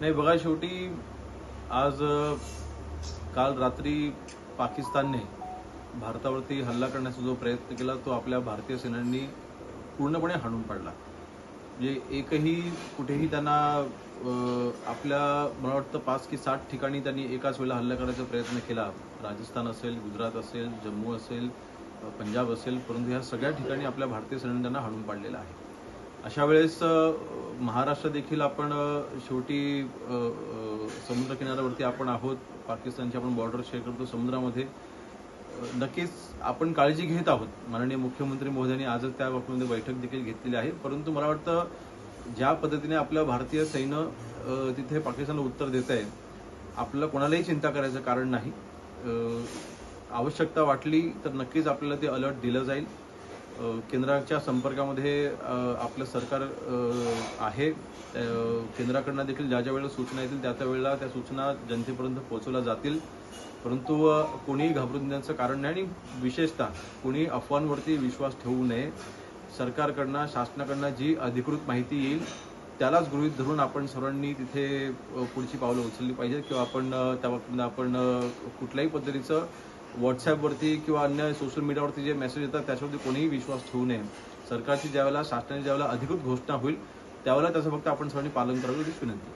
नाही बघा शेवटी आज काल रात्री पाकिस्तानने भारतावरती हल्ला करण्याचा जो प्रयत्न केला तो आपल्या भारतीय सेनांनी पूर्णपणे हाणून पाडला. म्हणजे एकही कुठेही त्यांना आपल्या मला वाटतं पाच की सात ठिकाणी त्यांनी एकाच वेळेला हल्ला करण्याचा प्रयत्न केला. राजस्थान असेल गुजरात असेल जम्मू असेल पंजाब असेल परंतु ह्या सगळ्या ठिकाणी आपल्या भारतीय सेनेने त्यांना हाणून पाडलेला आहे. अशा वेळेस महाराष्ट्र देखील आपण शेवटी समुद्र किनाऱ्यावरती आपण आहोत. पाकिस्तानची आपण बॉर्डर शेअर करतो समुद्रामध्ये. नक्कीच आपण काळजी घेत आहोत. माननीय मुख्यमंत्री महोदयांनी आजच त्या बाबतीमध्ये बैठक देखील घेतलेली आहे. परंतु मला वाटतं ज्या पद्धतीने आपलं भारतीय सैन्य तिथे पाकिस्तानला उत्तर देत आहे आपल्याला कोणालाही चिंता करायचं कारण नाही. आवश्यकता वाटली तर नक्कीच आपल्याला ते अलर्ट दिलं जाईल. केंद्राच्या संपर्कामध्ये आपलं सरकार आहे. केंद्राकडनं देखील ज्या ज्या वेळेला सूचना येतील त्या त्या वेळेला त्या सूचना जनतेपर्यंत पोहोचवल्या जातील. परंतु कोणीही घाबरून देण्याचं कारण नाही आणि विशेषतः कोणी अफवांवरती विश्वास ठेवू नये. सरकारकडनं शासनाकडनं जी अधिकृत माहिती येईल त्यालाच गृहीत धरून आपण सर्वांनी तिथे पुढची पावलं उचलली पाहिजे किंवा आपण त्या आपण कुठल्याही पद्धतीचं व्हॉट्सॲपवरती किंवा अन्य सोशल मीडियावरती जे मेसेज येतात त्याच्यावरती कोणीही विश्वास ठेवू नये. सरकारची ज्यावेळेला शासनाची ज्यावेळेला अधिकृत घोषणा होईल त्यावेळेला त्याचं फक्त आपण सर्वांनी पालन करावं एवढीच विनंती.